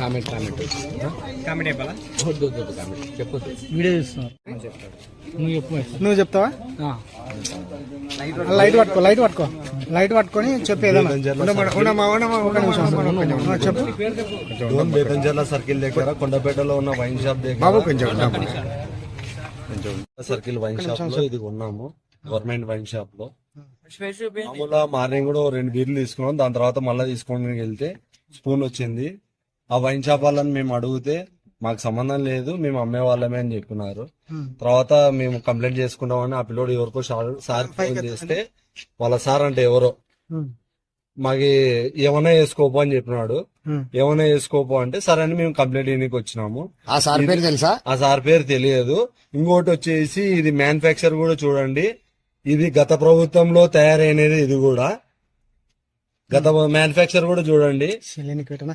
Comment comment. Comedy చెప్పాలా? వద్దు వద్దు కామెంట్. చెప్పొద్దు. వీడియో నువ్వు చెప్పు నువ్వు చెప్తావా. లైట్ పట్టుకో. లైట్ పట్టుకో లైట్ పట్టుకొని చెప్పేదమ్మా చెప్పు. డోన్ బేతంజర్ల సర్కిల్ దగ్గర కొండపేటలో ఉన్న వైన్ షాప్ దగ్గర. బాబు కొంచెం సర్కిల్ వైన్ షాప్లో ఇది కొన్నాము. గవర్నమెంట్ వైన్ షాప్లో మామూలుగా మార్నింగ్ కూడా రెండు బీర్లు తీసుకున్నాం. దాని తర్వాత మళ్ళీ తీసుకోవడానికి వెళ్తే స్పూన్ వచ్చింది. ఆ వైన్ షాప్ వాళ్ళని మేము అడిగితే మాకు సంబంధం లేదు మేము అమ్మే వాళ్ళమే అని చెప్పినారు. తర్వాత మేము కంప్లైంట్ చేసుకుంటామని ఆ పిల్లోడు ఎవరికో సార్ ఫోన్ చేస్తే వాళ్ళ సార్ అంటే ఎవరో. మాకి ఏమైనా వేసుకోపో అని చెప్పినాడు. ఏమైనా వేసుకోపో అంటే సరే అని మేము కంప్లైంట్ చేయడానికి వచ్చినాము. ఆ సార్ పేరు తెలుసా? ఆ సార్ పేరు తెలియదు. ఇంకోటి వచ్చేసి ఇది మ్యానుఫాక్చర్ కూడా చూడండి. ఇది గత ప్రభుత్వంలో తయారైనది ఇది కూడా. గత మ్యానుఫాక్చర్ కూడా చూడండి.